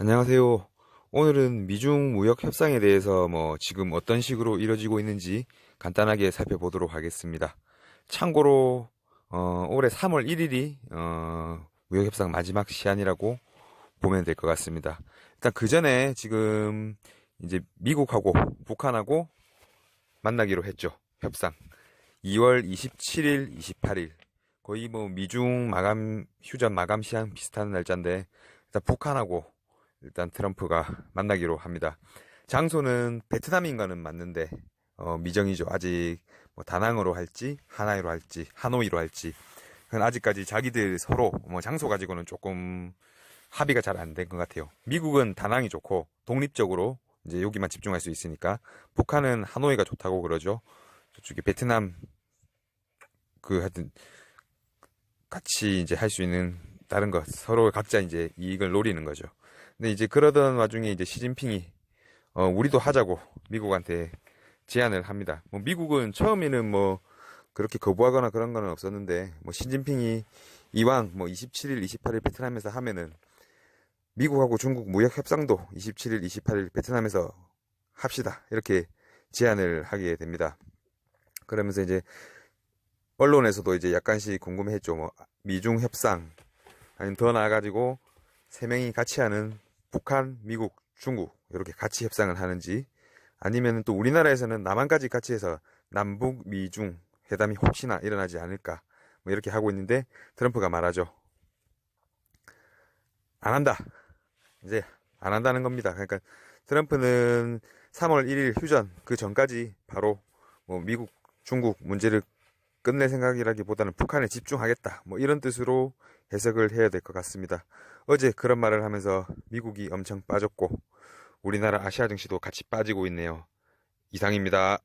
안녕하세요. 오늘은 미중 무역 협상에 대해서 뭐 지금 어떤 식으로 이루어지고 있는지 간단하게 살펴보도록 하겠습니다. 참고로 어, 올해 3월 1일이 어, 무역 협상 마지막 시한이라고 보면 될 것 같습니다. 일단 그 전에 지금 이제 미국하고 북한하고 만나기로 했죠. 협상. 2월 27일, 28일. 거의 뭐 미중 마감 휴전 마감 시한 비슷한 날짜인데 일단 북한하고 일단 트럼프가 만나기로 합니다. 장소는 베트남인가는 맞는데 어, 미정이죠. 아직 뭐 다낭으로 할지 하나이로 할지 하노이로 할지 그건 아직까지 자기들 서로 뭐 장소 가지고는 조금 합의가 잘 안 된 것 같아요. 미국은 다낭이 좋고 독립적으로 이제 여기만 집중할 수 있으니까 북한은 하노이가 좋다고 그러죠. 저쪽에 베트남 그 하여튼 같이 이제 할 수 있는 다른 것 서로 각자 이제 이익을 노리는 거죠. 근데 이제 그러던 와중에 이제 시진핑이 어 우리도 하자고 미국한테 제안을 합니다. 뭐 미국은 처음에는 뭐 그렇게 거부하거나 그런 거는 없었는데 뭐 시진핑이 이왕 뭐 27일, 28일 베트남에서 하면은 미국하고 중국 무역 협상도 27일, 28일 베트남에서 합시다. 이렇게 제안을 하게 됩니다. 그러면서 이제 언론에서도 이제 약간씩 궁금해했죠. 뭐 미중 협상 아니면 더 나아가지고 세 명이 같이 하는 북한, 미국, 중국 이렇게 같이 협상을 하는지 아니면 또 우리나라에서는 남한까지 같이 해서 남북, 미중 회담이 혹시나 일어나지 않을까 뭐 이렇게 하고 있는데 트럼프가 말하죠. 안 한다. 이제 안 한다는 겁니다. 그러니까 트럼프는 3월 1일 휴전 그 전까지 바로 뭐 미국, 중국 문제를 끝낼 생각이라기보다는 북한에 집중하겠다. 뭐 이런 뜻으로 해석을 해야 될 것 같습니다. 어제 그런 말을 하면서 미국이 엄청 빠졌고 우리나라 아시아 증시도 같이 빠지고 있네요. 이상입니다.